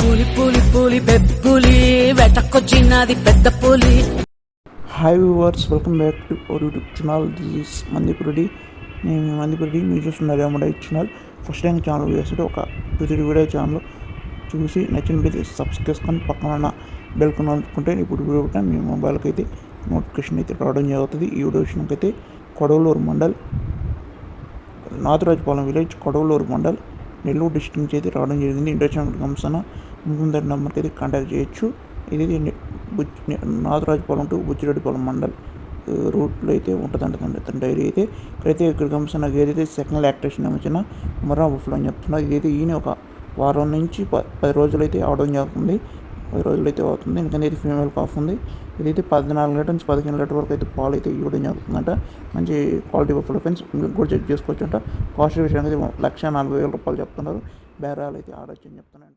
పులి పులి పులి బెబ్బులి వెటకొచ్చినది పెద్ద పులి. Hi viewers welcome back to our YouTube channel this is మందిపురుడి నేను మందిపురుడి మీరు చూస్తున్నారు ఏమడా ఛానల్ ఫస్ట్ టైం ఛానల్ చేస్తే ఒక టూ వీడియో ఛానల్ చూసి నచ్చినట్లయితే సబ్స్క్రైబ్ చేసుకొని పక్కన ఉన్న బెల్ కొన అనుకుంటే ఇప్పుడు వీడియో మీ మొబైల్కి అయితే నోటిఫికేషన్ అయితే రావడం జరుగుతుంది. ఈ వీడియో విషయానికి అయితే కొడవలూరు మండల్ నాథరాజపాలెం విలేజ్ కొడవలూరు మండల్ నెల్లూరు డిస్ట్రిక్ట్ నుంచి అయితే రావడం జరిగింది. ఇంటర్నేషనల్ కంసన ముందర నెంబర్కి అయితే కాంటాక్ట్ చేయొచ్చు. ఇది ని- బుచ్- టు బుచ్చిరెడ్డిపాలెం మండల్ రూట్లో అయితే ఉంటుందంట తన- డైరీ అయితే. ఇక్కడైతే ఇక్కడ గమనిస్తున్న ఏదైతే సెకండ్ లాక్టేషన్ వచ్చిన మరో బుఫ్లో అని చెప్తున్నారు ఇదైతే ఈయన ఒక వారం నుంచి ప పది రోజులు అయితే అవడం జరుగుతుంది. పది రోజులు అయితే అవుతుంది. ఎందుకంటే ఇది ఫీమేల్ కాఫ్ ఉంది. ఇదైతే పద్నాలుగు లీటర్ నుంచి పదిహేను లీటర్ వరకు అయితే పాలు అయితే ఇవ్వడం జరుగుతుందంట. మంచి క్వాలిటీ ఆఫ్ ఫ్రెండ్స్ కూడా చెక్ చేసుకోవచ్చు అంట కాస్ట్ విషయానికి లక్ష నలభై వేల రూపాయలు చెప్తున్నారు. బేరాలు అయితే ఆడొచ్చు అని చెప్తున్నారు